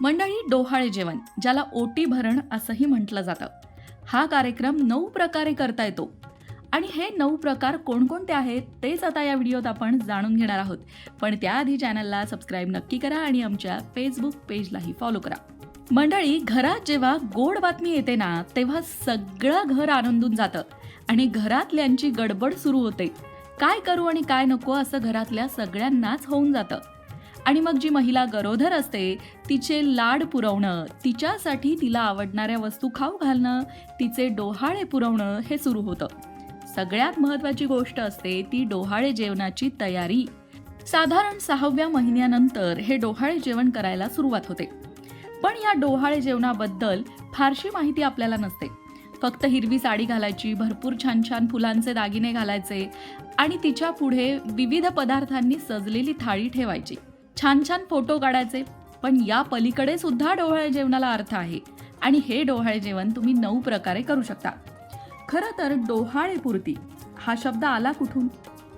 मंडळी डोहाळे जेवण ज्याला ओटी भरण असंही म्हटलं जातं. हा कार्यक्रम नऊ प्रकारे करता येतो. आणि हे नऊ प्रकार कोणकोणते आहेत तेच आता या व्हिडिओत आपण जाणून घेणार आहोत. पण त्याआधी चॅनलला सबस्क्राईब नक्की करा आणि आमच्या फेसबुक पेजलाही फॉलो करा. मंडळी घरात जेव्हा गोड बातमी येते ना तेव्हा सगळं घर आनंदून जातं. आणि घरातल्यांची गडबड सुरू होते. काय करू आणि काय नको असं घरातल्या सगळ्यांनाच होऊन जातं. आणि मग जी महिला गरोदर असते तिचे लाड पुरवणं तिच्यासाठी तिला आवडणाऱ्या वस्तू खाऊ घालणं तिचे डोहाळे पुरवणं हे सुरू होतं. सगळ्यात महत्त्वाची गोष्ट असते ती डोहाळे जेवणाची तयारी. साधारण सहाव्या महिन्यानंतर हे डोहाळे जेवण करायला सुरुवात होते. पण या डोहाळे जेवणाबद्दल फारशी माहिती आपल्याला नसते. फक्त हिरवी साडी घालायची भरपूर छान छान फुलांचे दागिने घालायचे आणि तिच्या पुढे विविध पदार्थांनी सजलेली थाळी ठेवायची. छान छान फोटो काढायचे. पण या पलीकडे सुद्धा डोहाळे जेवणाला अर्थ आहे. आणि हे डोहाळे जेवण तुम्ही नऊ प्रकारे करू शकता. खरं तर डोहाळेपुरती हा शब्द आला कुठून?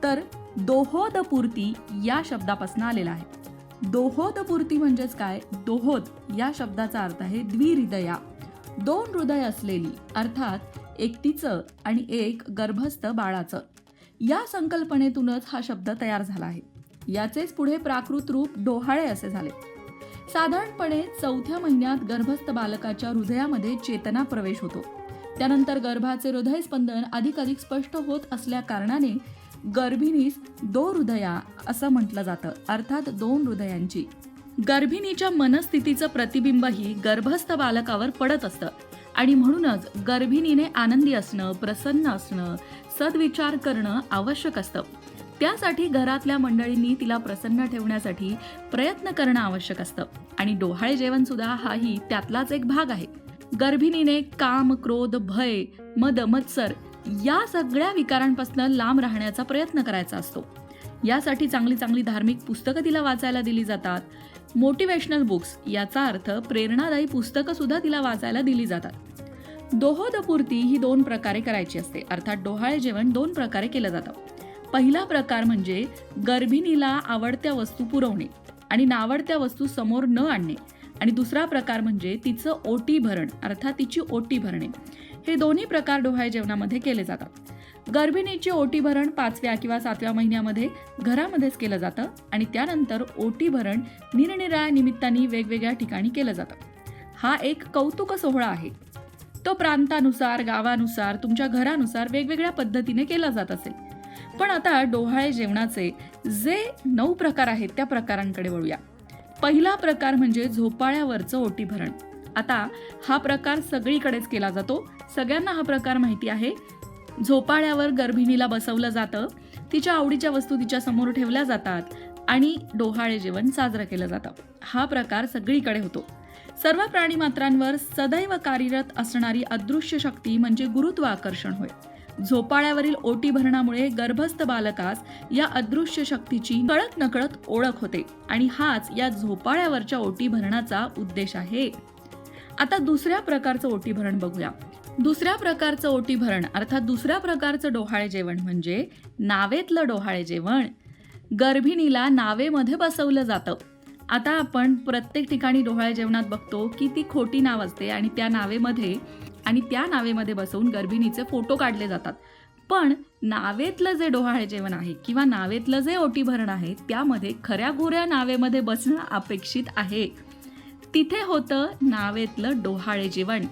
तर दोहोदपूर्ती या शब्दापासून आलेला आहे. दोहोदपूर्ती म्हणजेच काय? दोहोद या शब्दाचा अर्थ आहे द्विहृदया. दोन हृदय असलेली अर्थात एक तिचं आणि एक गर्भस्थ बाळाचं. या संकल्पनेतूनच हा शब्द तयार झाला आहे. याचेच पुढे प्राकृत रूप डोहाळे असे झाले. साधारणपणे चौथ्या महिन्यात गर्भस्थ बालकाच्या हृदयामध्ये चेतना प्रवेश होतो. त्यानंतर गर्भाचे हृदय स्पंदन अधिक अधिक स्पष्ट होत असल्या कारणाने गर्भिणीस दो हृदया असं म्हटलं जातं अर्थात दोन हृदयांची. गर्भिणीच्या मनस्थितीचं प्रतिबिंबही गर्भस्थ बालकावर पडत असतं आणि म्हणूनच गर्भिणीने आनंदी असणं प्रसन्न असणं सद्विचार करणं आवश्यक असतं. त्यासाठी घरातल्या मंडळींनी तिला प्रसन्न ठेवण्यासाठी प्रयत्न करणं आवश्यक असतं. आणि डोहाळे जेवण सुद्धा हाही त्यातलाच एक भाग आहे. गर्भिणीने काम क्रोध भय मद मत्सर या सगळ्या विकारांपासून लांब राहण्याचा प्रयत्न करायचा असतो. यासाठी चांगली चांगली धार्मिक पुस्तकं तिला वाचायला दिली जातात. मोटिवेशनल बुक्स याचा अर्थ प्रेरणादायी पुस्तकं सुद्धा तिला वाचायला दिली जातात. दोहोदपूर्ती ही दोन प्रकारे करायची असते. अर्थात डोहाळे जेवण दोन प्रकारे केलं जातं. पहिला प्रकार म्हणजे गर्भिणीला आवडत्या वस्तू पुरवणे आणि नावडत्या वस्तू समोर न आणणे. आणि दुसरा प्रकार म्हणजे तिचं ओटी भरण अर्थात तिची ओटी भरणे. हे दोन्ही प्रकार डोहाळे जेवणामध्ये केले जातात. गर्भिणीची ओटी भरण पाचव्या किंवा सातव्या महिन्यामध्ये घरामध्येच केलं जातं आणि त्यानंतर ओटी भरण निरनिराळ्या निमित्ताने वेगवेगळ्या ठिकाणी केलं जातं. हा एक कौतुक सोहळा आहे. तो प्रांतानुसार गावानुसार तुमच्या घरानुसार वेगवेगळ्या पद्धतीने केला जात असेल पण आता डोहाळे जेवणाचे जे नऊ प्रकार आहेत त्या प्रकारांकडे वळूया. पहिला प्रकार म्हणजे झोपाळ्यावरचं ओटी भरण आता हा प्रकार सगळीकडेच केला जातो. सगळ्यांना हा प्रकार माहिती आहे. झोपाळ्यावर गर्भिणीला बसवलं जातं. तिच्या आवडीच्या वस्तू तिच्या समोर ठेवल्या जातात आणि डोहाळे जेवण साजरं केलं जातं. हा प्रकार सगळीकडे होतो. सर्व प्राणीमात्रांवर सदैव कार्यरत असणारी अदृश्य शक्ती म्हणजे गुरुत्वाकर्षण होय. झोपाळ्यावरील ओटी भरणामुळे गर्भस्थ बालकास या अदृश्य शक्तीची कळत नकळत ओळख होते आणि हाच या झोपाळ्यावरच्या ओटी भरणाचा उद्देश आहे. आता दुसऱ्या प्रकारचं ओटी भरण बघूया. दुसऱ्या प्रकारचं ओटी भरण अर्थात दुसऱ्या प्रकारचं डोहाळे जेवण म्हणजे नावेतलं डोहाळे जेवण. गर्भिणीला नावेमध्ये बसवलं जातं. आता आपण प्रत्येक ठिकाणी डोहाळे जेवणात बघतो की ती खोटी नाव असते आणि त्या नावेमध्ये आणि त्या नावेमध्ये बसवून गर्भिणीचे फोटो काढले जातात. पण नावेतलं जे डोहाळे जेवण आहे किंवा नावेतलं जे ओटी भरण आहे त्यामध्ये खऱ्या खुऱ्या नावेमध्ये बसणं अपेक्षित आहे. तिथे होतं नावेतलं डोहाळे जेवण.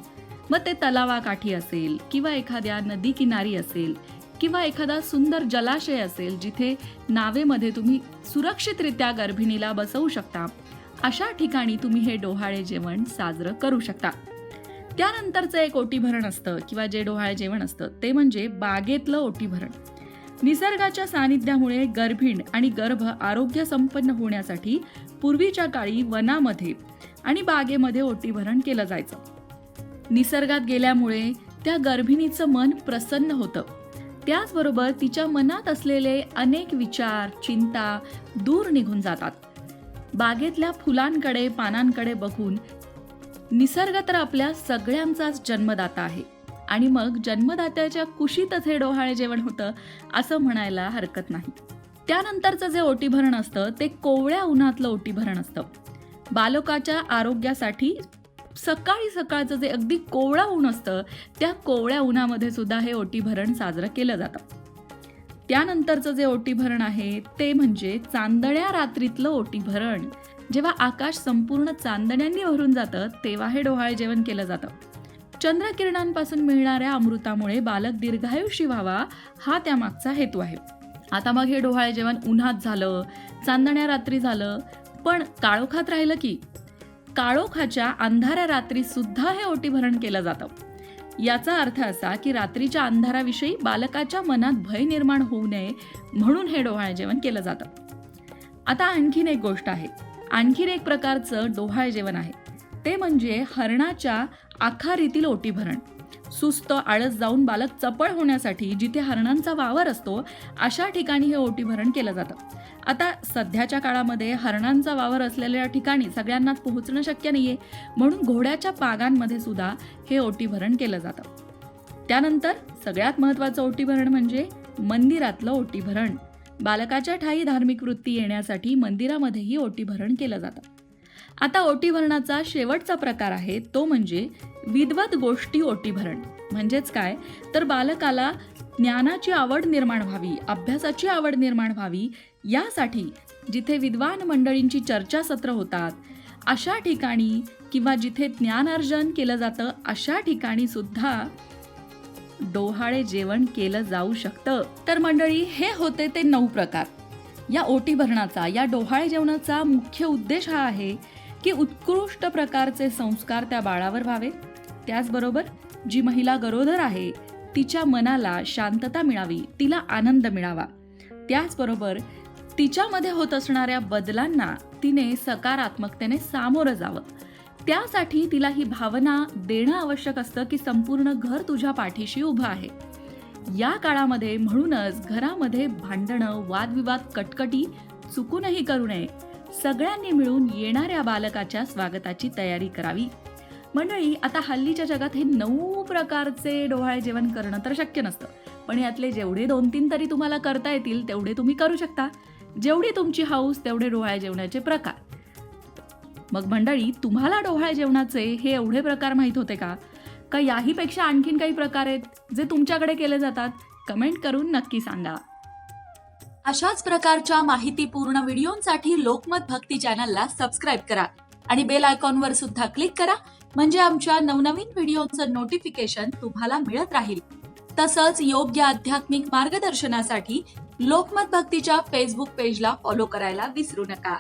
मग ते तलावाकाठी असेल किंवा एखाद्या नदी किनारी असेल किंवा एखादा सुंदर जलाशय असेल जिथे नावेमध्ये तुम्ही सुरक्षितरित्या गर्भिणीला बसवू शकता अशा ठिकाणी तुम्ही हे डोहाळे जेवण साजरं करू शकता. त्यानंतरचं एक ओटीभरण असतं किंवा जे डोहाळे जेवण असतं ते म्हणजे बागेतलं ओटीभरण. निसर्गाच्या सानिध्यामुळे गर्भिण आणि गर्भ आरोग्य संपन्न होण्यासाठी पूर्वीच्या काळी वनामध्ये आणि बागेमध्ये ओटीभरण केलं जायचं. निसर्गात गेल्यामुळे त्या गर्भिणीचं मन प्रसन्न होतं. त्याचबरोबर तिच्या मनात असलेले अनेक विचार चिंता दूर निघून जातात. बागेतल्या फुलांकडे पानांकडे बघून निसर्ग तर आपल्या सगळ्यांचाच जन्मदाता आहे. आणि मग जन्मदात्याच्या कुशीतच हे डोहाळे जेवण होतं असं म्हणायला हरकत नाही. त्यानंतरचं जे ओटीभरण असतं ते कोवळ्या उन्हातलं ओटीभरण असतं. बालकाच्या आरोग्यासाठी सकाळी सकाळचं जे अगदी कोवळा ऊन असतं त्या कोवळ्या उन्हामध्ये सुद्धा हे ओटीभरण साजरं केलं जातं. त्यानंतरचं जे ओटीभरण आहे ते म्हणजे चांदण्या रात्रीतलं ओटीभरण. जेव्हा आकाश संपूर्ण चांदण्यांनी भरून जातं तेव्हा हे डोहाळे जेवण केलं जातं. चंद्रकिरणांपासून मिळणाऱ्या अमृतामुळे बालक दीर्घायुषी व्हावा हा त्यामागचा हेतू आहे. आता मग हे डोहाळे जेवण उन्हात झालं चांदण्या रात्री झालं पण काळोखात राहिलं की? काळोखाच्या अंधाऱ्या रात्री सुद्धा हे ओटीभरण केलं जातं. याचा अर्थ असा की रात्रीच्या अंधाराविषयी बालकाच्या मनात भय निर्माण होऊ नये म्हणून हे डोहाळे जेवण केलं जातं. आता आणखीन एक गोष्ट आहे. आणखीन एक प्रकारचं डोहाळ जेवण आहे. ते म्हणजे हरणाच्या आखारीतील ओटी भरण सुस्त आळस जाऊन बालक चपळ होण्यासाठी जिथे हरणांचा वावर असतो अशा ठिकाणी हे ओटीभरण केलं जातं. आता सध्याच्या काळामध्ये हरणांचा वावर असलेल्या ठिकाणी सगळ्यांनाच पोहोचणं शक्य नाहीये म्हणून घोड्याच्या पागांमध्ये सुद्धा हे ओटीभरण केलं जातं. त्यानंतर सगळ्यात महत्त्वाचं ओटीभरण म्हणजे मंदिरातलं ओटीभरण. बालकाच्या ठाई धार्मिक वृत्ती येण्यासाठी मंदिरामध्येही ओटी भरण केलं जातं. आता ओटी भरणाचा शेवटचा प्रकार आहे तो म्हणजे विद्वत गोष्टी ओटी भरण म्हणजेच काय? तर बालकाला ज्ञानाची आवड निर्माण व्हावी अभ्यासाची आवड निर्माण व्हावी यासाठी जिथे विद्वान मंडळींची चर्चासत्र होतात अशा ठिकाणी किंवा जिथे ज्ञानार्जन केलं जातं अशा ठिकाणी सुद्धा डोहाळे जेवण केलं जाऊ शकतं. तर मंडळी हे होते ते नऊ प्रकार. या ओटी भरणाचा या डोहाळे जेवणाचा मुख्य उद्देश हा आहे की उत्कृष्ट प्रकारचे संस्कार त्या बाळावर व्हावे. त्याचबरोबर जी महिला गरोदर आहे तिच्या मनाला शांतता मिळावी तिला आनंद मिळावा. त्याचबरोबर तिच्यामध्ये होत असणाऱ्या बदलांना तिने सकारात्मकतेने सामोरं जावं. त्यासाठी तिला ही भावना देणं आवश्यक असतं की संपूर्ण घर तुझ्या पाठीशी उभं आहे. या काळामध्ये म्हणूनच घरामध्ये भांडणं वादविवाद कटकटी चुकूनही करू नये. सगळ्यांनी मिळून येणाऱ्या बालकाच्या स्वागताची तयारी करावी. मंडळी आता हल्लीच्या जगात हे नऊ प्रकारचे डोहाळे जेवण करणं तर शक्य नसतं. पण यातले जेवढे दोन तीन तरी तुम्हाला करता येतील तेवढे तुम्ही करू शकता. जेवढी तुमची हाऊस तेवढे डोहाळे जेवणाचे प्रकार. मग मंडळी तुम्हाला डोहाळे जेवणाचे हे एवढे प्रकार माहीत होते का? का याहीपेक्षा आणखीन काही प्रकार आहेत जे तुमच्याकडे केले जातात? कमेंट करून नक्की सांगा. अशाच प्रकारच्या माहितीपूर्ण व्हिडिओंसाठी लोकमत भक्ती चॅनलला सबस्क्राईब करा आणि बेल आयकॉनवर सुद्धा क्लिक करा म्हणजे आमच्या नवनवीन व्हिडिओचं नोटिफिकेशन तुम्हाला मिळत राहील. तसंच योग्य आध्यात्मिक मार्गदर्शनासाठी लोकमत भक्तीच्या फेसबुक पेजला फॉलो करायला विसरू नका.